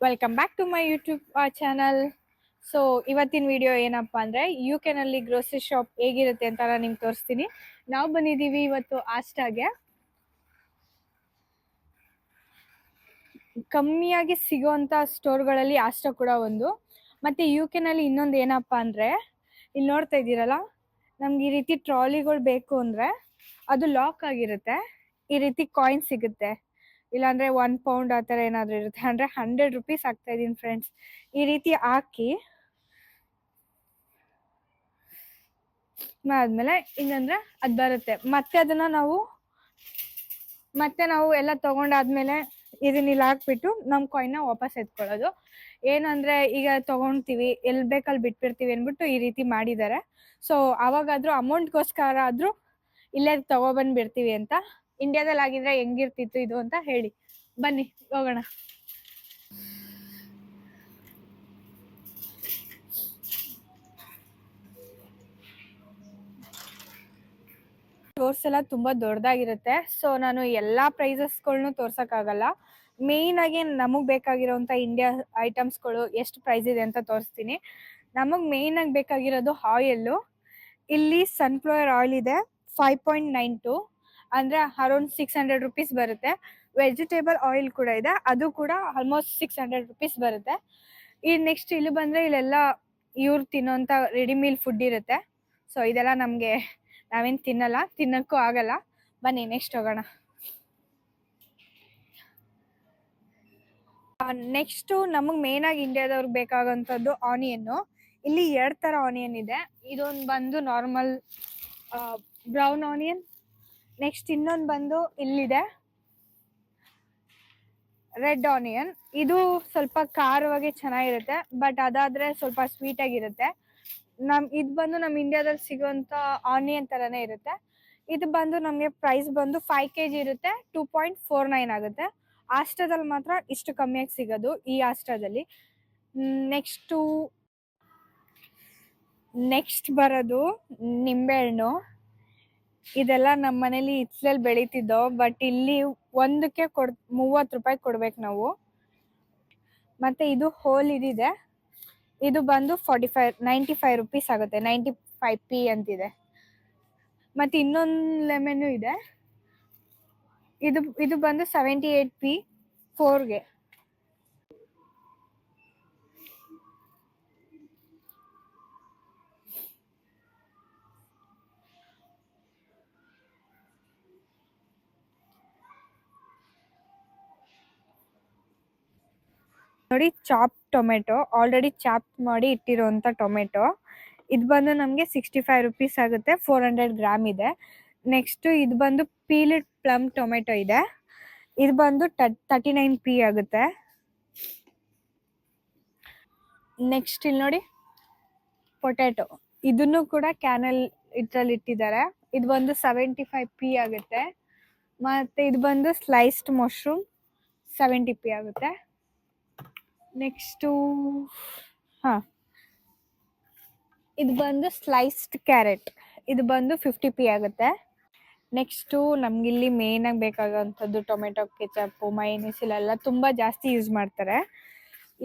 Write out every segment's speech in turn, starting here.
Welcome back to my YouTube channel so ಇವತ್ತಿನ video ಏನಪ್ಪಾ ಅಂದ್ರೆ ಯು ನಲ್ಲಿ ಗ್ರೋಸರಿ ಶಾಪ್ ಹೇಗಿರುತ್ತೆ ಅಂತ ನಾನು ನಿಮ್ಗೆ ತೋರಿಸ್ತೀನಿ. ನಾವು ಬಂದಿದ್ದೀವಿ ಇವತ್ತು ಆಸ್ಟಾಗೆ ಕಮ್ಮಿಯಾಗಿ ಸಿಗೋವಂಥ ಸ್ಟೋರ್ಗಳಲ್ಲಿ ಆಸ್ಟಾ ಕೂಡ ಒಂದು. ಮತ್ತೆ ಯು ನಲ್ಲಿ ಇನ್ನೊಂದು ಏನಪ್ಪ ಅಂದ್ರೆ ಇಲ್ಲಿ ನೋಡ್ತಾ ಇದ್ದೀರಲ್ಲ, ನಮ್ಗೆ ಈ ರೀತಿ ಟ್ರಾಲಿಗಳು ಬೇಕು ಅಂದ್ರೆ, ಅದು ಲಾಕ್ ಆಗಿರುತ್ತೆ. ಈ ರೀತಿ ಕಾಯಿನ್ ಸಿಗುತ್ತೆ. ಇಲ್ಲಾಂದ್ರೆ ಒನ್ ಪೌಂಡ್ ಆ ಥರ ಏನಾದರೂ ಇರುತ್ತೆ. ಅಂದ್ರೆ ಹಂಡ್ರೆಡ್ ರುಪೀಸ್ ಆಗ್ತಾ ಇದೀನಿ ಫ್ರೆಂಡ್ಸ್ ಈ ರೀತಿ ಹಾಕಿ ಆದ್ಮೇಲೆ ಇನ್ನಂದ್ರೆ ಅದು ಬರುತ್ತೆ. ಮತ್ತೆ ಅದನ್ನ ನಾವು ಮತ್ತೆ ನಾವು ಎಲ್ಲ ತಗೊಂಡಾದ್ಮೇಲೆ ಇದನ್ನ ಇಲ್ಲಿ ಹಾಕ್ಬಿಟ್ಟು ನಮ್ಮ ಕಾಯಿನ್ ವಾಪಸ್ ಎತ್ಕೊಳ್ಳೋದು. ಏನಂದ್ರೆ ಈಗ ತಗೊಂತೀವಿ ಎಲ್ಲಿ ಬೇಕಲ್ಲಿ ಬಿಟ್ಬಿಡ್ತೀವಿ ಅನ್ಬಿಟ್ಟು ಈ ರೀತಿ ಮಾಡಿದ್ದಾರೆ. ಸೊ ಅವಾಗಾದ್ರೂ ಅಮೌಂಟ್ಗೋಸ್ಕರ ಆದ್ರೂ ಇಲ್ಲೇ ತಗೊಬಂದ್ಬಿಡ್ತೀವಿ ಅಂತ ಇಂಡಿಯಾದಲ್ಲಿ ಆಗಿದ್ರೆ ಹೆಂಗಿರ್ತಿತ್ತು ಇದು ಅಂತ ಹೇಳಿ. ಬನ್ನಿ, ಹೋಗೋಣ. ಸ್ಟೋರ್ಸ್ ಎಲ್ಲ ತುಂಬಾ ದೊಡ್ಡದಾಗಿರುತ್ತೆ. ಸೊ ನಾನು ಎಲ್ಲಾ ಪ್ರೈಸಸ್ಗಳ್ನು ತೋರ್ಸಕ್ಕಾಗಲ್ಲ. ಮೇಯ್ನ್ ಆಗಿ ನಮಗ್ ಬೇಕಾಗಿರೋಂತ ಇಂಡಿಯಾ ಐಟಮ್ಸ್ಗಳು ಎಷ್ಟು ಪ್ರೈಸ್ ಇದೆ ಅಂತ ತೋರಿಸ್ತೀನಿ. ನಮಗ್ ಮೇಯ್ನ್ ಆಗಿ ಬೇಕಾಗಿರೋದು ಆಯಿಲ್ ಇಲ್ಲಿ ಸನ್ಫ್ಲವರ್ ಆಯಿಲ್ ಇದೆ ಫೈವ್ ಪಾಯಿಂಟ್ ನೈನ್ ಟು ಅಂದ್ರೆ ಅರೌಂಡ್ ಸಿಕ್ಸ್ ಹಂಡ್ರೆಡ್ ರುಪೀಸ್ ಬರುತ್ತೆ. ವೆಜಿಟೇಬಲ್ ಆಯಿಲ್ ಕೂಡ ಇದೆ. ಅದು ಕೂಡ ಆಲ್ಮೋಸ್ಟ್ ಸಿಕ್ಸ್ ಹಂಡ್ರೆಡ್ ರುಪೀಸ್ ಬರುತ್ತೆ. ಈ ನೆಕ್ಸ್ಟ್ ಇಲ್ಲಿ ಬಂದ್ರೆ ಇಲ್ಲೆಲ್ಲ ಇವ್ರು ತಿನ್ನೋಂತ ರೆಡಿ ಮೀಲ್ ಫುಡ್ ಇರುತ್ತೆ. ಸೊ ಇದೆಲ್ಲ ನಮಗೆ ನಾವೇನ್ ತಿನ್ನಲ್ಲ, ತಿನ್ನಕ್ಕೂ ಆಗಲ್ಲ. ಬನ್ನಿ ನೆಕ್ಸ್ಟ್ ಹೋಗೋಣ. ನೆಕ್ಸ್ಟ್ ನಮಗ್ ಮೇನ್ ಆಗಿ ಇಂಡಿಯಾದವ್ರಿಗೆ ಬೇಕಾಗಂತದ್ದು ಆನಿಯನ್ ಇಲ್ಲಿ ಎರಡ್ ತರ ಆನಿಯನ್ ಇದೆ. ಇದೊಂದು ಬಂದು ನಾರ್ಮಲ್ ಬ್ರೌನ್ ಆನಿಯನ್ ನೆಕ್ಸ್ಟ್ ಇನ್ನೊಂದು ಬಂದು ಇಲ್ಲಿದೆ. ರೆಡ್ ಆನಿಯನ್ ಇದು ಸ್ವಲ್ಪ ಖಾರವಾಗಿ ಚೆನ್ನಾಗಿರುತ್ತೆ ಬಟ್ ಅದಾದ್ರೆ ಸ್ವಲ್ಪ ಸ್ವೀಟ್ ಆಗಿರುತ್ತೆ. ನಮ್, ಇದು ಬಂದು ನಮ್ ಇಂಡಿಯಾದಲ್ಲಿ ಸಿಗುವಂತ ಆನಿಯನ್ ತರನೇ ಇರುತ್ತೆ. ಇದು ಬಂದು ನಮಗೆ ಪ್ರೈಸ್ ಬಂದು ಫೈವ್ ಕೆ ಜಿ ಇರುತ್ತೆ ಟೂ ಪಾಯಿಂಟ್ ಫೋರ್ ನೈನ್ ಆಗುತ್ತೆ. ಆಸ್ಟ್ರಾದಲ್ಲಿ ಮಾತ್ರ ಇಷ್ಟು ಕಮ್ಮಿಯಾಗಿ ಸಿಗೋದು ಈ ಆಸ್ಟ್ರಾದಲ್ಲಿ. ನೆಕ್ಸ್ಟು ನೆಕ್ಸ್ಟ್ ಬರೋದು ನಿಂಬೆಹಣ್ಣು ಇದೆಲ್ಲ ನಮ್ಮ ಮನೇಲಿ ಇತ್ಲಲ್ಲಿ ಬೆಳಿತಿದ್ದೋ ಬಟ್ ಇಲ್ಲಿ ಒಂದಕ್ಕೆ ಕೊಡ್, ಮೂವತ್ತು ರೂಪಾಯಿ ಕೊಡ್ಬೇಕು ನಾವು. ಮತ್ತೆ ಇದು ಹೋಲ್ ಇದಿದೆ. ಇದು ಬಂದು forty five ninety five rupees ಆಗುತ್ತೆ ನೈಂಟಿ ಫೈವ್ ಪಿ ಅಂತಿದೆ. ಮತ್ತೆ ಇನ್ನೊಂದು ಲೆಮೆನು ಇದೆ. ಇದು ಇದು ಬಂದು ಸೆವೆಂಟಿ ಏಟ್ ಪಿ ಫೋರ್ಗೆ ನೋಡಿ ಚಾಪ್ ಟೊಮೆಟೊ ಆಲ್ರೆಡಿ ಚಾಪ್ ಮಾಡಿ ಇಟ್ಟಿರುವಂತ ಟೊಮೆಟೊ ಇದು ಬಂದು ನಮಗೆ ಸಿಕ್ಸ್ಟಿ ಫೈವ್ ರುಪೀಸ್ ಆಗುತ್ತೆ ಫೋರ್ ಹಂಡ್ರೆಡ್ ಗ್ರಾಮ್ ಇದೆ. ನೆಕ್ಸ್ಟ್ ಇದು ಬಂದು ಪೀಲಿಡ್ ಪ್ಲಮ್ ಟೊಮೆಟೊ ಇದೆ. ಇದು ಬಂದು ತರ್ಟಿ ನೈನ್ ಪಿ ಆಗುತ್ತೆ. ನೆಕ್ಸ್ಟ್ ಇಲ್ಲಿ ನೋಡಿ ಪೊಟ್ಯಾಟೊ ಇದನ್ನು ಕೂಡ ಕ್ಯಾನಲ್ ಇದ್ರಲ್ಲಿ ಇಟ್ಟಿದ್ದಾರೆ. ಇದು ಬಂದು ಸೆವೆಂಟಿ ಫೈವ್ ಪಿ ಆಗುತ್ತೆ. ಮತ್ತೆ ಇದು ಬಂದು ಸ್ಲೈಸ್ಡ್ ಮಶ್ರೂಮ್ ಸೆವೆಂಟಿ ಪಿ ಆಗುತ್ತೆ. ನೆಕ್ಸ್ಟು, ಹಾಂ. ಇದು ಬಂದು ಸ್ಲೈಸ್ಡ್ ಕ್ಯಾರೆಟ್ ಇದು ಬಂದು ಫಿಫ್ಟಿ ಪಿ ಆಗುತ್ತೆ. ನೆಕ್ಸ್ಟು, ನಮಗಿಲ್ಲಿ ಮೇಯ್ನಾಗಿ ಬೇಕಾಗೋವಂಥದ್ದು ಟೊಮೆಟೊ, ಕೆಚಪ್ಪು ಮೈನೀಸ್ ಇಲ್ಲೆಲ್ಲ ತುಂಬ ಜಾಸ್ತಿ ಯೂಸ್ ಮಾಡ್ತಾರೆ.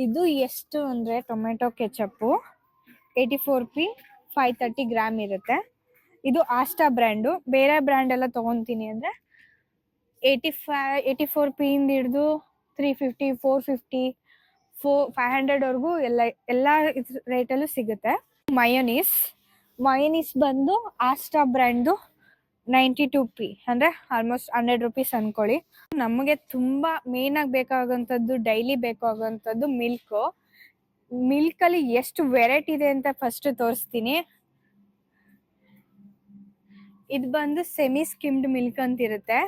ಇದು ಎಷ್ಟು ಅಂದರೆ tomato, ketchup eighty four P five thirty gram ಇರುತ್ತೆ. ಇದು ಆಸ್ಟಾ ಬ್ರ್ಯಾಂಡು ಬೇರೆ ಬ್ರ್ಯಾಂಡ್ ಎಲ್ಲ ತೊಗೊತೀನಿ ಅಂದರೆ ಏಯ್ಟಿ ಫೈ ಏಯ್ಟಿ ಫೋರ್ ಪಿಯಿಂದ ಹಿಡಿದು three fifty four fifty four five ಹಂಡ್ರೆಡ್ವರೆಗೂ ಎಲ್ಲ ಎಲ್ಲ ರೇಟಲ್ಲೂ ಸಿಗುತ್ತೆ. ಮಯೋನೀಸ್ ಮಯೋನೀಸ್ ಬಂದು ಆಸ್ಟಾ ಬ್ರ್ಯಾಂಡ್ದು ನೈಂಟಿ ಟು ಪಿ ಅಂದರೆ ಆಲ್ಮೋಸ್ಟ್ ಹಂಡ್ರೆಡ್ ರುಪೀಸ್ ಅನ್ಕೊಳ್ಳಿ. ನಮಗೆ ತುಂಬ ಮೇಯ್ನಾಗಿ ಬೇಕಾಗೋಂಥದ್ದು ಡೈಲಿ ಬೇಕಾಗುವಂಥದ್ದು ಮಿಲ್ಕು ಮಿಲ್ಕಲ್ಲಿ ಎಷ್ಟು ವೆರೈಟಿ ಇದೆ ಅಂತ ಫಸ್ಟ್ ತೋರಿಸ್ತೀನಿ. ಇದು ಬಂದು ಸೆಮಿ ಸ್ಕಿಮ್ಡ್ ಮಿಲ್ಕ್ ಅಂತ ಇರುತ್ತೆ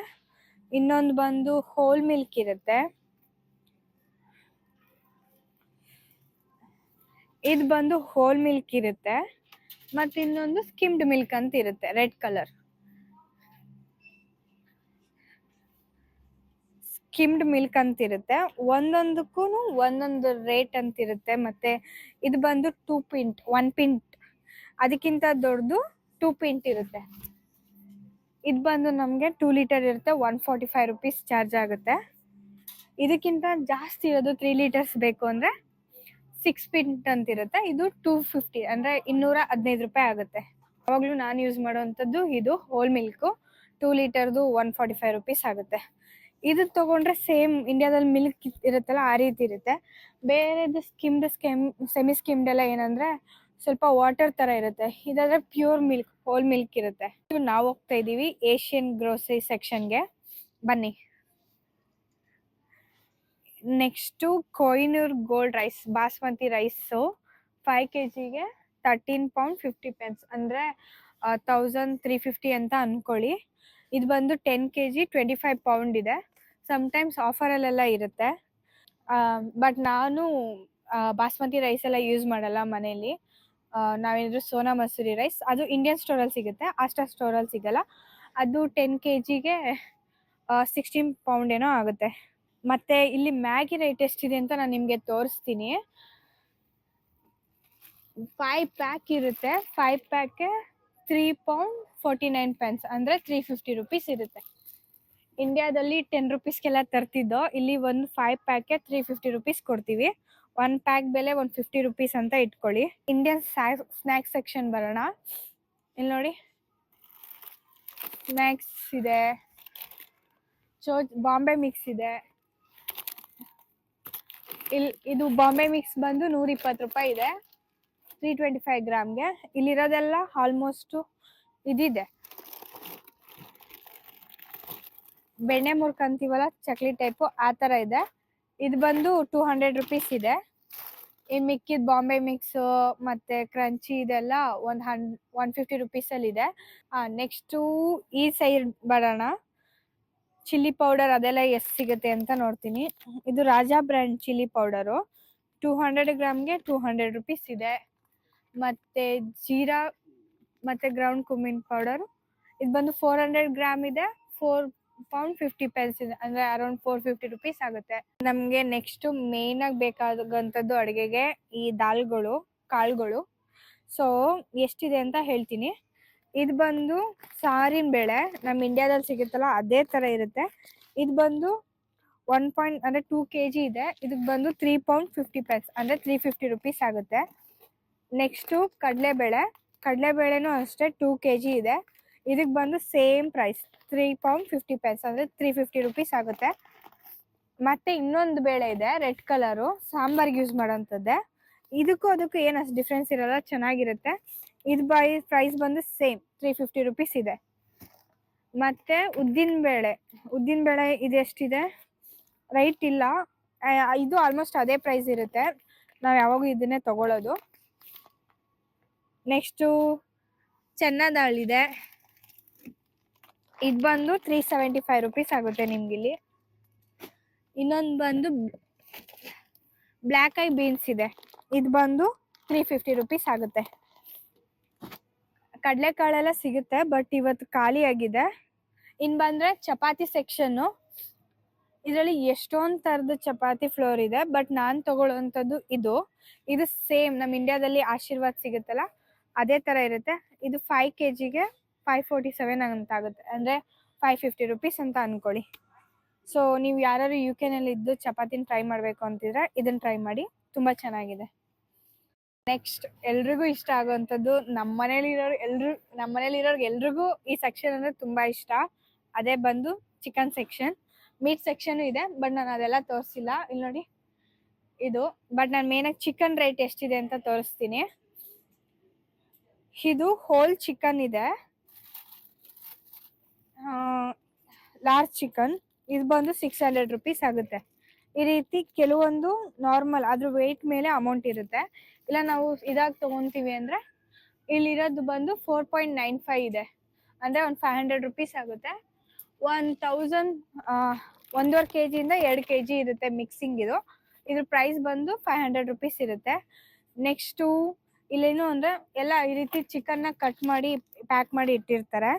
ಇನ್ನೊಂದು ಬಂದು ಹೋಲ್ ಮಿಲ್ಕ್ ಇರುತ್ತೆ. ಇದು ಬಂದು ಹೋಲ್ ಮಿಲ್ಕ್ ಇರುತ್ತೆ. ಮತ್ತೆ ಇನ್ನೊಂದು ಸ್ಕಿಮ್ಡ್ ಮಿಲ್ಕ್ ಅಂತ ಇರುತ್ತೆ ರೆಡ್ ಕಲರ್ ಸ್ಕಿಮ್ಡ್ ಮಿಲ್ಕ್ ಅಂತ ಇರುತ್ತೆ. ಒಂದೊಂದಕ್ಕೂ ಒಂದೊಂದು ರೇಟ್ ಅಂತ ಇರುತ್ತೆ. ಮತ್ತೆ ಇದು ಬಂದು ಟೂ ಪಿಂಟ್ ಒನ್ ಪಿಂಟ್ ಅದಕ್ಕಿಂತ ದೊಡ್ಡದು ಟೂ ಪಿಂಟ್ ಇರುತ್ತೆ. ಇದು ಬಂದು ನಮಗೆ ಟೂ ಲೀಟರ್ ಇರುತ್ತೆ one forty five rupees charge ಆಗುತ್ತೆ. ಇದಕ್ಕಿಂತ ಜಾಸ್ತಿ ಇರೋದು ತ್ರೀ ಲೀಟರ್ಸ್ ಬೇಕು ಅಂದರೆ ಸಿಕ್ಸ್ ಪಿಂಟ್ ಅಂತ ಇರುತ್ತೆ. ಇದು ಟೂ ಫಿಫ್ಟಿ ಅಂದ್ರೆ ಇನ್ನೂರ ಹದಿನೈದು ರೂಪಾಯಿ ಆಗುತ್ತೆ. ಯಾವಾಗಲೂ ನಾನು ಯೂಸ್ ಮಾಡೋವಂಥದ್ದು ಇದು ಹೋಲ್ ಮಿಲ್ಕು ಟೂ ಲೀಟರ್ದು ಒನ್ ಫಾರ್ಟಿ ಫೈವ್ ರುಪೀಸ್ ಆಗುತ್ತೆ. ಇದು ತಗೊಂಡ್ರೆ ಸೇಮ್ ಇಂಡಿಯಾದಲ್ಲಿ ಮಿಲ್ಕ್ ಇರುತ್ತಲ್ಲ ಆ ರೀತಿ ಇರುತ್ತೆ. ಬೇರೆದು ಸ್ಕಿಮ್ಡ್ ಸ್ಕಿಮ್ ಸೆಮಿ ಸ್ಕಿಮ್ಡ್ ಎಲ್ಲ ಏನಂದ್ರೆ ಸ್ವಲ್ಪ ವಾಟರ್ ತರ ಇರುತ್ತೆ. ಇದಾದ್ರೆ ಪ್ಯೂರ್ ಮಿಲ್ಕ್ ಹೋಲ್ ಮಿಲ್ಕ್ ಇರುತ್ತೆ. ನಾವು ಹೋಗ್ತಾ ಇದೀವಿ ಏಷ್ಯನ್ ಗ್ರೋಸರಿ ಸೆಕ್ಷನ್ಗೆ ಬನ್ನಿ. Next Kohinoor gold rice, basmati rice five K ಜಿಗೆ ತರ್ಟೀನ್ ಪೌಂಡ್ ಫಿಫ್ಟಿ ಪೆನ್ಸ್ ಅಂದರೆ ತೌಸಂಡ್ ತ್ರೀ ಫಿಫ್ಟಿ ಅಂತ ಅಂದ್ಕೊಳ್ಳಿ ಇದು ಬಂದು ten K G twenty five pound ಇದೆ. ಸಮ್ಟೈಮ್ಸ್ ಆಫರಲ್ಲೆಲ್ಲ ಇರುತ್ತೆ. ಬಟ್ ನಾನು ಬಾಸ್ಮತಿ ರೈಸ್ ಎಲ್ಲ ಯೂಸ್ ಮಾಡಲ್ಲ ಮನೇಲಿ. ನಾವೇನಾದರೂ ಸೋನಾ ಮಸೂರಿ ರೈಸ್, ಅದು ಇಂಡಿಯನ್ ಸ್ಟೋರಲ್ಲಿ ಸಿಗುತ್ತೆ ಆಸ್ಟಾ ಸ್ಟೋರಲ್ಲಿ ಸಿಗಲ್ಲ. ಅದು ಟೆನ್ ಕೆ ಜಿಗೆ ಸಿಕ್ಸ್ಟೀನ್ ಪೌಂಡ್ ಏನೋ ಆಗುತ್ತೆ. ಮತ್ತೆ ಇಲ್ಲಿ ಮ್ಯಾಗಿ ರೇಟ್ ಎಷ್ಟಿದೆ ಅಂತ ನಾನು ನಿಮಗೆ ತೋರಿಸ್ತೀನಿ. ಫೈವ್ ಪ್ಯಾಕ್ ಇರುತ್ತೆ. Five ಪ್ಯಾಕೆ three pound forty nine pence ಅಂದರೆ ತ್ರೀ ಫಿಫ್ಟಿ ರುಪೀಸ್ ಇರುತ್ತೆ. ಇಂಡಿಯಾದಲ್ಲಿ ಟೆನ್ ರುಪೀಸ್ಗೆಲ್ಲ ತರ್ತಿದ್ದೋ, ಇಲ್ಲಿ ಒಂದು ಫೈವ್ ಪ್ಯಾಕೆ ತ್ರೀ ಫಿಫ್ಟಿ ರುಪೀಸ್ ಕೊಡ್ತೀವಿ. ಒನ್ ಪ್ಯಾಕ್ ಬೆಲೆ ಒಂದು ಫಿಫ್ಟಿ ರುಪೀಸ್ ಅಂತ ಇಟ್ಕೊಳ್ಳಿ. ಇಂಡಿಯನ್ ಸ್ನ್ಯಾಕ್ಸ್ ಸೆಕ್ಷನ್ ಬರೋಣ. ಇಲ್ಲಿ ನೋಡಿ. ಸ್ನ್ಯಾಕ್ಸ್ ಇದೆ. ಚೋ, ಬಾಂಬೆ ಮಿಕ್ಸ್ ಇದೆ. ಇಲ್ಲಿ ಇದು ಬಾಂಬೆ ಮಿಕ್ಸ್ ಬಂದು ನೂರ ಇಪ್ಪತ್ತು ರೂಪಾಯಿ ಇದೆ. ತ್ರೀ ಟ್ವೆಂಟಿ ಫೈವ್ ಗ್ರಾಮ್ಗೆ. ಇಲ್ಲಿರೋದೆಲ್ಲ ಆಲ್ಮೋಸ್ಟು ಇದಿದೆ. ಬೆಣ್ಣೆ ಮುರ್ಕ್ ಅಂತೀವಲ್ಲ ಚಕ್ಲಿ ಟೈಪು ಆ ಥರ ಇದೆ. ಇದು ಬಂದು ಟೂ ಹಂಡ್ರೆಡ್ ರುಪೀಸ್ ಇದೆ. ಈ ಮಿಕ್ಕಿದ ಬಾಂಬೆ ಮಿಕ್ಸು ಮತ್ತೆ ಕ್ರಂಚಿ ಇದೆಲ್ಲ ಒಂದು ಹಂಡ್ ಒನ್ ಫಿಫ್ಟಿ ರುಪೀಸಲ್ಲಿ ಇದೆ. ನೆಕ್ಸ್ಟು ಈ ಸೈಡ್ ಬರೋಣ. ಚಿಲ್ಲಿ ಪೌಡರ್ ಅದೆಲ್ಲ ಎಷ್ಟು ಸಿಗುತ್ತೆ ಅಂತ ನೋಡ್ತೀನಿ. ಇದು Raja brand chilli powder. Two hundred ಗ್ರಾಮ್ಗೆ two hundred rupees ಇದೆ. ಮತ್ತೆ ಜೀರಾ, ಮತ್ತೆ ಗ್ರೌಂಡ್ ಕುಮಿನ್ ಪೌಡರ್ ಇದು ಬಂದು ಫೋರ್ ಹಂಡ್ರೆಡ್ ಗ್ರಾಮ್ ಇದೆ. ಫೋರ್ ಪೌಂಡ್ ಫಿಫ್ಟಿ ಪೆನ್ಸ್ ಇದೆ. ಅಂದ್ರೆ ಅರೌಂಡ್ ಫೋರ್ ಫಿಫ್ಟಿ ರುಪೀಸ್ ಆಗುತ್ತೆ. ನಮಗೆ ನೆಕ್ಸ್ಟ್ ಮೇನ್ ಆಗಿ ಬೇಕಾದಂಥದ್ದು ಅಡುಗೆಗೆ ಈ ದಾಲ್ಗಳು, ಕಾಳುಗಳು. ಸೊ ಎಷ್ಟಿದೆ ಅಂತ ಹೇಳ್ತೀನಿ. ಇದು ಬಂದು ಸಾರಿನ ಬೇಳೆ ನಮ್ಮ ಇಂಡಿಯಾದಲ್ಲಿ ಸಿಗುತ್ತಲ್ಲ ಅದೇ ಥರ ಇರುತ್ತೆ. ಇದು ಬಂದು ಒನ್ ಪಾಯಿಂಟ್ ಅಂದರೆ ಟೂ ಕೆ ಜಿ ಇದೆ. ಇದಕ್ಕೆ ಬಂದು ತ್ರೀ ಪೌಂಡ್ ಫಿಫ್ಟಿ ಪೈಸ್ ಅಂದರೆ ತ್ರೀ ಫಿಫ್ಟಿ ರುಪೀಸ್ ಆಗುತ್ತೆ. ನೆಕ್ಸ್ಟು ಕಡಲೆಬೇಳೆ. ಕಡಲೆಬೇಳೆನೂ ಅಷ್ಟೇ ಟೂ ಕೆ ಜಿ ಇದೆ. ಇದಕ್ಕೆ ಬಂದು same price three pound fifty pence ಅಂದರೆ ತ್ರೀ ಫಿಫ್ಟಿ ರುಪೀಸ್ ಆಗುತ್ತೆ. ಮತ್ತೆ ಇನ್ನೊಂದು ಬೇಳೆ ಇದೆ ರೆಡ್ ಕಲರು ಸಾಂಬಾರ್ಗೆ ಯೂಸ್ ಮಾಡೋಂಥದ್ದೇ. ಇದಕ್ಕೂ ಅದಕ್ಕೂ ಏನು ಅಷ್ಟು ಡಿಫ್ರೆನ್ಸ್ ಇರಲ್ಲ, ಚೆನ್ನಾಗಿರುತ್ತೆ. ಇದು ಬೈ ಪ್ರೈಸ್ ಬಂದು ಸೇಮ್ ತ್ರೀ ಫಿಫ್ಟಿ ರುಪೀಸ್ ಇದೆ. ಮತ್ತೆ ಉದ್ದಿನ ಬೇಳೆ ಉದ್ದಿನ ಬೇಳೆ ಇದು ಎಷ್ಟಿದೆ? ರೈಟ್ ಇಲ್ಲ. ಇದು ಆಲ್ಮೋಸ್ಟ್ ಅದೇ ಪ್ರೈಸ್ ಇರುತ್ತೆ. ನಾವು ಯಾವಾಗೂ ಇದನ್ನೇ ತಗೊಳ್ಳೋದು ನೆಕ್ಸ್ಟು ಚೆನ್ನದಾಳಿದೆ ಇದು. ಬಂದು ತ್ರೀ ಸೆವೆಂಟಿ ಫೈವ್ ರುಪೀಸ್ ಆಗುತ್ತೆ ನಿಮ್ಗಿಲ್ಲಿ ಇನ್ನೊಂದು ಬಂದು ಬ್ಲ್ಯಾಕ್ ಐ ಬೀನ್ಸ್ ಇದೆ. ಇದು ಬಂದು ತ್ರೀ ಫಿಫ್ಟಿ ರುಪೀಸ್ ಆಗುತ್ತೆ. ಕಡಲೆಕಾಳೆಲ್ಲ ಸಿಗುತ್ತೆ ಬಟ್ ಇವತ್ತು ಖಾಲಿ ಆಗಿದೆ. ಇನ್ ಬಂದ್ರೆ ಚಪಾತಿ ಸೆಕ್ಷನ್ನು ಇದರಲ್ಲಿ ಎಷ್ಟೊಂದು ಥರದ ಚಪಾತಿ ಫ್ಲೋರ್ ಇದೆ ಬಟ್ ನಾನು ತಗೊಳ್ಳೋವಂಥದ್ದು ಇದು. ಇದು ಸೇಮ್ ನಮ್ಮ ಇಂಡಿಯಾದಲ್ಲಿ ಆಶೀರ್ವಾದ್ ಸಿಗುತ್ತಲ್ಲ, ಅದೇ ಥರ ಇರುತ್ತೆ. ಇದು ಫೈವ್ ಕೆ ಜಿಗೆ ಫೈವ್ ಫೋರ್ಟಿ ಸೆವೆನ್ ಅಂತ ಆಗುತ್ತೆ ಅಂದರೆ ಫೈವ್ ಫಿಫ್ಟಿ ರುಪೀಸ್ ಅಂತ ಅಂದ್ಕೊಳ್ಳಿ ಸೊ ನೀವು ಯಾರು ಯು ಕೆನಲ್ಲಿ ಇದ್ದು ಚಪಾತಿನ ಟ್ರೈ ಮಾಡಬೇಕು ಅಂತಿದ್ರೆ ಇದನ್ನ ಟ್ರೈ ಮಾಡಿ. ತುಂಬ ಚೆನ್ನಾಗಿದೆ. ನೆಕ್ಸ್ಟ್ ಎಲ್ರಿಗೂ ಇಷ್ಟ ಆಗುವಂಥದ್ದು ನಮ್ಮ ಮನೇಲಿರೋರು ಎಲ್ರು ನಮ್ಮ ಮನೇಲಿರೋರ್ಗೆ ಎಲ್ರಿಗೂ ಈ ಸೆಕ್ಷನ್ ಅಂದರೆ ತುಂಬ ಇಷ್ಟ. ಅದೇ ಬಂದು ಚಿಕನ್ ಸೆಕ್ಷನ್ ಮೀಟ್ ಸೆಕ್ಷನ್ ಇದೆ ಬಟ್ ನಾನು ಅದೆಲ್ಲ ತೋರಿಸಿಲ್ಲ. ಇಲ್ಲಿ ನೋಡಿ, ಇದು. ಬಟ್ ನಾನು ಮೇನಾಗಿ ಚಿಕನ್ ರೇಟ್ ಎಷ್ಟಿದೆ ಅಂತ ತೋರಿಸ್ತೀನಿ. ಇದು ಹೋಲ್ ಚಿಕನ್ ಇದೆ. ಲಾರ್ಜ್ ಚಿಕನ್ ಇದು ಬಂದು ಸಿಕ್ಸ್ ಹಂಡ್ರೆಡ್ ರುಪೀಸ್ ಆಗುತ್ತೆ. ಈ ರೀತಿ ಕೆಲವೊಂದು ನಾರ್ಮಲ್ ಅದ್ರ ವೆಯ್ಟ್ ಮೇಲೆ ಅಮೌಂಟ್ ಇರುತ್ತೆ. ಇಲ್ಲ ನಾವು ಇದಾಗಿ ತಗೊಂತೀವಿ ಅಂದರೆ ಇಲ್ಲಿರೋದು ಬಂದು ಫೋರ್ ಪಾಯಿಂಟ್ ನೈನ್ ಫೈವ್ ಇದೆ. ಅಂದರೆ ಒಂದು ಫೈವ್ ಹಂಡ್ರೆಡ್ ರುಪೀಸ್ ಆಗುತ್ತೆ. ಒನ್ ತೌಸಂಡ್ ಒಂದೂವರೆ ಕೆ ಜಿಯಿಂದ ಎರಡು ಕೆ ಜಿ ಇರುತ್ತೆ ಮಿಕ್ಸಿಂಗ್ ಇದು. ಇದ್ರ ಪ್ರೈಸ್ ಬಂದು ಫೈವ್ ಹಂಡ್ರೆಡ್ ರುಪೀಸ್ ಇರುತ್ತೆ. ನೆಕ್ಸ್ಟು ಇಲ್ಲೇನು ಅಂದರೆ ಎಲ್ಲ ಈ ರೀತಿ ಚಿಕನ್ನ ಕಟ್ ಮಾಡಿ ಪ್ಯಾಕ್ ಮಾಡಿ ಇಟ್ಟಿರ್ತಾರೆ.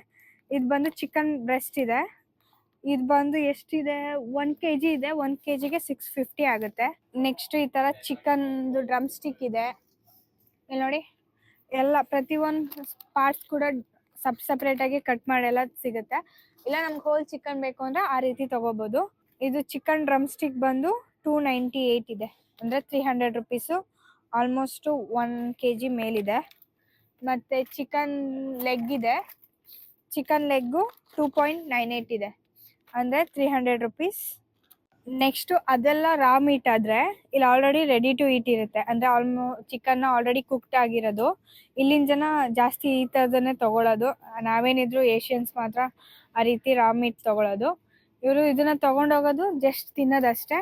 ಇದು ಬಂದು ಚಿಕನ್ ಬ್ರೆಸ್ಟ್ ಇದೆ. ಇದು ಬಂದು ಎಷ್ಟಿದೆ? ಒನ್ ಕೆ ಜಿ ಇದೆ ಒನ್ ಕೆ ಜಿಗೆ ಸಿಕ್ಸ್ ಫಿಫ್ಟಿ ಆಗುತ್ತೆ. ನೆಕ್ಸ್ಟ್ ಈ ಥರ ಚಿಕನ್ದು ಡ್ರಮ್ ಸ್ಟಿಕ್ ಇದೆ. ಇಲ್ಲಿ ನೋಡಿ, ಎಲ್ಲ ಪ್ರತಿ ಒಂದು ಪಾರ್ಟ್ಸ್ ಕೂಡ ಸಪ್ ಸಪ್ರೇಟಾಗಿ ಕಟ್ ಮಾಡೆಲ್ಲ ಸಿಗುತ್ತೆ. ಇಲ್ಲ, ನಮ್ಗೆ ಹೋಲ್ ಚಿಕನ್ ಬೇಕು ಅಂದ್ರೆ ಆ ರೀತಿ ತಗೋಬಹುದು ಇದು ಚಿಕನ್ ಡ್ರಮ್ ಸ್ಟಿಕ್ ಬಂದು ಟೂ ನೈಂಟಿ ಏಯ್ಟ್ ಇದೆ. ಅಂದ್ರೆ three hundred rupees almost one K G ಮೇಲಿದೆ. ಮತ್ತೆ ಚಿಕನ್ ಲೆಗ್ ಇದೆ. Chicken leg two point nine eight ಇದೆ. ಅಂದರೆ ತ್ರೀ ಹಂಡ್ರೆಡ್ ರುಪೀಸ್ ನೆಕ್ಸ್ಟು ಅದೆಲ್ಲ ರಾ ಮೀಟ್ ಆದರೆ ಇಲ್ಲಿ ಆಲ್ರೆಡಿ ರೆಡಿ ಟು ಈಟ್ ಇರುತ್ತೆ. ಅಂದರೆ ಆಲ್ಮೋ ಚಿಕನ್ನ ಆಲ್ರೆಡಿ ಕುಕ್ಡ್ ಆಗಿರೋದು. ಇಲ್ಲಿನ ಜನ ಜಾಸ್ತಿ ಈ ಥರದನ್ನೇ ತೊಗೊಳೋದು. ನಾವೇನಿದ್ರು ಏಷ್ಯನ್ಸ್ ಮಾತ್ರ ಆ ರೀತಿ ರಾ ಮೀಟ್ ತೊಗೊಳೋದು. ಇವರು ಇದನ್ನ ತೊಗೊಂಡೋಗೋದು ಜಸ್ಟ್ ತಿನ್ನೋದಷ್ಟೇ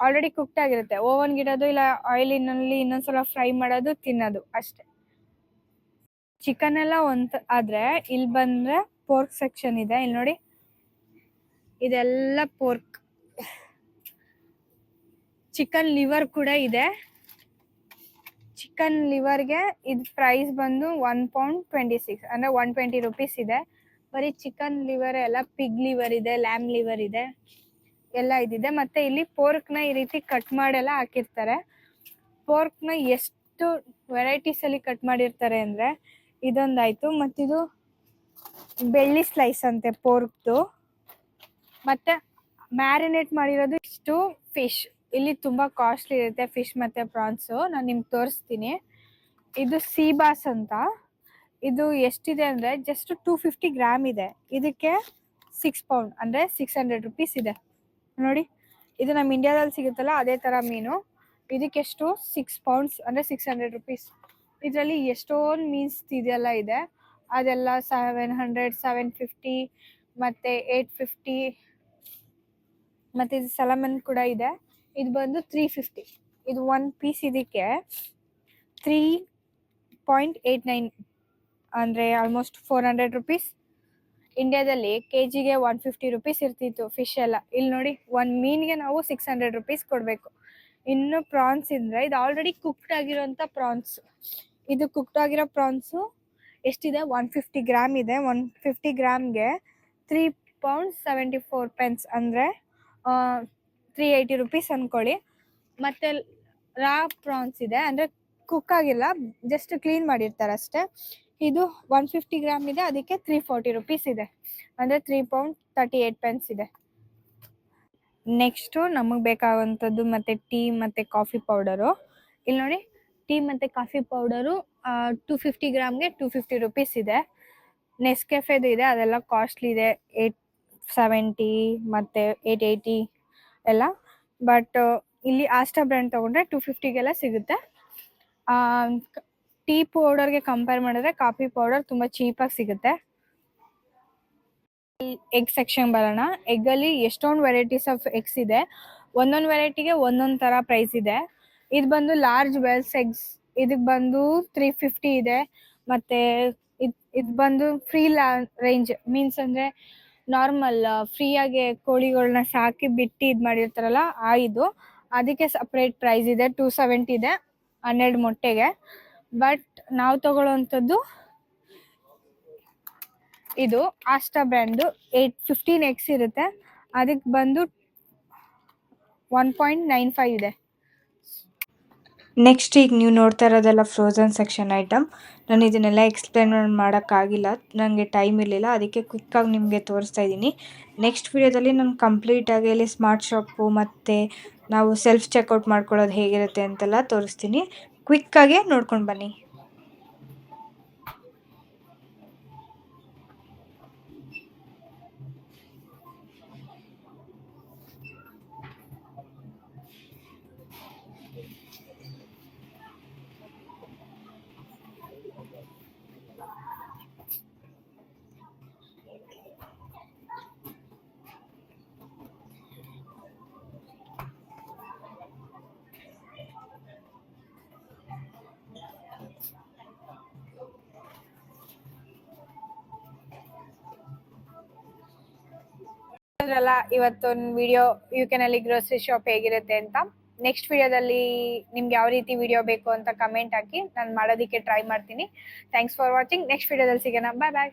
ಆಲ್ರೆಡಿ ಕುಕ್ಡ್ ಆಗಿರುತ್ತೆ. ಓವನ್ ಗಿಡೋದು ಇಲ್ಲ ಆಯಿಲಿನಲ್ಲಿ ಇನ್ನೊಂದ್ಸಲ ಫ್ರೈ ಮಾಡೋದು, ತಿನ್ನೋದು ಅಷ್ಟೇ. ಚಿಕನ್ ಎಲ್ಲ ಒಂದ್ ಆದ್ರೆ ಇಲ್ಲಿ ಬಂದ್ರೆ ಪೋರ್ಕ್ ಸೆಕ್ಷನ್ ಇದೆ. ಇಲ್ಲಿ ನೋಡಿ. ಇದೆಲ್ಲ ಪೋರ್ಕ್ ಚಿಕನ್ ಲಿವರ್ ಕೂಡ ಇದೆ. ಚಿಕನ್ ಲಿವರ್ಗೆ ಇದು ಪ್ರೈಸ್ ಬಂದು ಒನ್ ಪೌಂಡ್ ಟ್ವೆಂಟಿ ಸಿಕ್ಸ್ ಅಂದ್ರೆ ಒನ್ ಟ್ವೆಂಟಿ ರುಪೀಸ್ ಇದೆ. ಬರೀ ಚಿಕನ್ ಲಿವರ್ ಎಲ್ಲ ಪಿಗ್ ಲಿವರ್ ಇದೆ ಲ್ಯಾಮ್ ಲಿವರ್ ಇದೆ. ಎಲ್ಲ ಇದಿದೆ. ಮತ್ತೆ ಇಲ್ಲಿ ಪೋರ್ಕ್ನ ಈ ರೀತಿ ಕಟ್ ಮಾಡೆಲ್ಲ ಹಾಕಿರ್ತಾರೆ. ಪೋರ್ಕ್ನ ಎಷ್ಟು ವೆರೈಟೀಸ್ ಅಲ್ಲಿ ಕಟ್ ಮಾಡಿರ್ತಾರೆ ಅಂದ್ರೆ ಇದೊಂದಾಯಿತು. ಮತ್ತಿದು ಬೆಳ್ಳಿ ಸ್ಲೈಸ್ ಅಂತೆ ಪೋರ್ಕ್ದು ಮತ್ತೆ ಮ್ಯಾರಿನೇಟ್ ಮಾಡಿರೋದು ಇಷ್ಟು ಫಿಶ್ ಇಲ್ಲಿ ತುಂಬಾ ಕಾಸ್ಟ್ಲಿ ಇರುತ್ತೆ ಫಿಶ್ ಮತ್ತೆ ಪ್ರಾನ್ಸ್ ನಾನು ನಿಮ್ಗೆ ತೋರಿಸ್ತೀನಿ. ಇದು ಸೀಬಾಸ್ ಅಂತ. ಇದು ಎಷ್ಟಿದೆ ಅಂದ್ರೆ ಜಸ್ಟ್ ಟೂ ಫಿಫ್ಟಿ ಗ್ರಾಮ್ ಇದೆ. ಇದಕ್ಕೆ ಸಿಕ್ಸ್ ಪೌಂಡ್ ಅಂದ್ರೆ ಸಿಕ್ಸ್ ಹಂಡ್ರೆಡ್ ರುಪೀಸ್ ಇದೆ. ನೋಡಿ, ಇದು ನಮ್ಮ ಇಂಡಿಯಾದಲ್ಲಿ ಸಿಗುತ್ತಲ್ಲ ಅದೇ ತರ ಮೀನು. ಇದಕ್ಕೆಷ್ಟು ಸಿಕ್ಸ್ ಪೌಂಡ್ಸ್ ಅಂದ್ರೆ ಸಿಕ್ಸ್ ಹಂಡ್ರೆಡ್ ರುಪೀಸ್ ಇದರಲ್ಲಿ ಎಷ್ಟೊಂದು ಮೀನ್ಸ್ ಇದೆಲ್ಲ ಇದೆ. ಅದೆಲ್ಲ ಸೆವೆನ್ ಹಂಡ್ರೆಡ್ ಸೆವೆನ್ ಫಿಫ್ಟಿ ಮತ್ತೆ ಏಟ್ ಫಿಫ್ಟಿ ಮತ್ತೆ ಇದು ಸಲಮನ್ ಕೂಡ ಇದೆ. ಇದು ಬಂದು ತ್ರೀ ಫಿಫ್ಟಿ ಇದು ಒನ್ ಪೀಸ್ ಇದಕ್ಕೆ ತ್ರೀ ಪಾಯಿಂಟ್ ಏಯ್ಟ್ ನೈನ್ ಅಂದರೆ ಆಲ್ಮೋಸ್ಟ್ ಫೋರ್ ಹಂಡ್ರೆಡ್ ರುಪೀಸ್ ಇಂಡಿಯಾದಲ್ಲಿ ಕೆ ಜಿಗೆ ಒನ್ ಫಿಫ್ಟಿ ರುಪೀಸ್ ಇರ್ತಿತ್ತು ಫಿಶ್ ಎಲ್ಲ. ಇಲ್ಲಿ ನೋಡಿ ಒಂದು ಮೀನಿಗೆ ನಾವು ಸಿಕ್ಸ್ ಹಂಡ್ರೆಡ್ ರುಪೀಸ್ ಕೊಡಬೇಕು. ಇನ್ನು ಪ್ರಾನ್ಸ್ ಇದ್ರೆ, ಇದು ಆಲ್ರೆಡಿ ಕುಕ್ಡ್ ಆಗಿರೋಂಥ ಪ್ರಾನ್ಸ್ ಇದು ಕುಕ್ಡ್ ಆಗಿರೋ ಪ್ರಾನ್ಸು ಎಷ್ಟಿದೆ? ಒನ್ ಫಿಫ್ಟಿ ಗ್ರಾಮ್ ಇದೆ. One fifty ಗ್ರಾಮ್ಗೆ three pound seventy four pence ಅಂದರೆ ತ್ರೀ ಏಯ್ಟಿ ರುಪೀಸ್ ಅನ್ಕೊಳ್ಳಿ. ಮತ್ತೆ ರಾ ಪ್ರಾನ್ಸ್ ಇದೆ. ಅಂದರೆ ಕುಕ್ ಆಗಿಲ್ಲ ಜಸ್ಟ್ ಕ್ಲೀನ್ ಮಾಡಿರ್ತಾರೆ ಅಷ್ಟೇ. ಇದು ಒನ್ ಫಿಫ್ಟಿ ಗ್ರಾಮ್ ಇದೆ, ಅದಕ್ಕೆ ತ್ರೀ ಫೋರ್ಟಿ ರುಪೀಸ್ ಇದೆ. ಅಂದರೆ three pound thirty eight pence ಇದೆ. ನೆಕ್ಸ್ಟು ನಮಗೆ ಬೇಕಾಗುವಂಥದ್ದು ಮತ್ತೆ ಟೀ ಮತ್ತು ಕಾಫಿ ಪೌಡರು ಇಲ್ಲಿ ನೋಡಿ ಟೀ ಮತ್ತು ಕಾಫಿ ಪೌಡರು ಟೂ ಫಿಫ್ಟಿ ಗ್ರಾಮ್ಗೆ ಟೂ ಫಿಫ್ಟಿ ರುಪೀಸ್ ಇದೆ. ನೆಸ್ಕೆಫೆದು ಇದೆ, ಅದೆಲ್ಲ ಕಾಸ್ಟ್ಲಿ ಇದೆ ಏಟ್ ಸೆವೆಂಟಿ ಮತ್ತೆ ಏಟ್ ಏಯ್ಟಿ ಎಲ್ಲ. ಬಟ್ ಇಲ್ಲಿ ಆಸ್ಟಾ ಬ್ರ್ಯಾಂಡ್ ತೊಗೊಂಡ್ರೆ ಟೂ ಫಿಫ್ಟಿಗೆಲ್ಲ ಸಿಗುತ್ತೆ. ಟೀ ಪೌಡರ್ಗೆ ಕಂಪೇರ್ ಮಾಡಿದ್ರೆ ಕಾಫಿ ಪೌಡರ್ ತುಂಬ ಚೀಪಾಗಿ ಸಿಗುತ್ತೆ. ಎಗ್ ಸೆಕ್ಷನ್ ಬರೋಣ. ಎಗ್ಗಲ್ಲಿ ಎಷ್ಟೊಂದು ವೆರೈಟೀಸ್ ಆಫ್ ಎಗ್ಸ್ ಇದೆ. ಒಂದೊಂದು ವೆರೈಟಿಗೆ ಒಂದೊಂದು ಥರ ಪ್ರೈಸ್ ಇದೆ. ಇದು ಬಂದು ಲಾರ್ಜ್ ವೆಲ್ಸ್ ಎಗ್ಸ್ ಇದಕ್ಕೆ ಬಂದು ತ್ರೀ ಫಿಫ್ಟಿ ಇದೆ. ಮತ್ತೆ ಇದು ಇದು ಬಂದು ಫ್ರೀ ಲಾ ರೇಂಜ್ ಮೀನ್ಸ್ ಅಂದರೆ ನಾರ್ಮಲ್ ಫ್ರೀಯಾಗಿ ಕೋಳಿಗಳನ್ನ ಸಾಕಿ ಬಿಟ್ಟು ಇದು ಮಾಡಿರ್ತಾರಲ್ಲ, ಆ ಇದು. ಅದಕ್ಕೆ ಸಪ್ರೇಟ್ ಪ್ರೈಸ್ ಇದೆ ಟೂ ಸೆವೆಂಟಿ ಇದೆ, ಹನ್ನೆರಡು ಮೊಟ್ಟೆಗೆ. ಬಟ್ ನಾವು ತಗೊಳ್ಳೋವಂಥದ್ದು ಇದು Asda brand eight fifteen eggs ಇರುತ್ತೆ. ಅದಕ್ಕೆ ಬಂದು ಒನ್ ಪಾಯಿಂಟ್ ನೈನ್ ಫೈವ್ ಇದೆ. ನೆಕ್ಸ್ಟ್ ಈಗ ನೀವು ನೋಡ್ತಾ ಇರೋದೆಲ್ಲ ಫ್ರೋಝನ್ ಸೆಕ್ಷನ್ ಐಟಮ್ ನಾನು ಇದನ್ನೆಲ್ಲ ಎಕ್ಸ್ಪ್ಲೇನ್ ಮಾಡೋಕ್ಕಾಗಿಲ್ಲ ನನಗೆ ಟೈಮ್ ಇರಲಿಲ್ಲ, ಅದಕ್ಕೆ ಕ್ವಿಕ್ಕಾಗಿ ನಿಮಗೆ ತೋರಿಸ್ತಾ ಇದ್ದೀನಿ. ನೆಕ್ಸ್ಟ್ ವಿಡಿಯೋದಲ್ಲಿ ನಾನು ಕಂಪ್ಲೀಟಾಗಿ ಇಲ್ಲಿ ಸ್ಮಾರ್ಟ್ ಶಾಪು ಮತ್ತು ನಾವು ಸೆಲ್ಫ್ ಚೆಕ್ಔಟ್ ಮಾಡ್ಕೊಳ್ಳೋದು ಹೇಗಿರುತ್ತೆ ಅಂತೆಲ್ಲ ತೋರಿಸ್ತೀನಿ. ಕ್ವಿಕ್ಕಾಗೆ ನೋಡ್ಕೊಂಡು ಬನ್ನಿ. ಅದ್ರಲ್ಲ ಇವತ್ತೊಂದು ವಿಡಿಯೋ ಯು ಕೆನ್ ಅಲ್ಲಿ ಗ್ರೋಸರಿ ಶಾಪ್ ಹೇಗಿರುತ್ತೆ ಅಂತ. ನೆಕ್ಸ್ಟ್ ವಿಡಿಯೋದಲ್ಲಿ ನಿಮ್ಗೆ ಯಾವ ರೀತಿ ವಿಡಿಯೋ ಬೇಕು ಅಂತ ಕಮೆಂಟ್ ಹಾಕಿ ನಾನು ಮಾಡೋದಕ್ಕೆ ಟ್ರೈ ಮಾಡ್ತೀನಿ. ಥ್ಯಾಂಕ್ಸ್ ಫಾರ್ ವಾಚಿಂಗ್ ನೆಕ್ಸ್ಟ್ ವಿಡಿಯೋದಲ್ಲಿ ಸಿಗೋಣ. ಬಾಯ್ ಬಾಯ್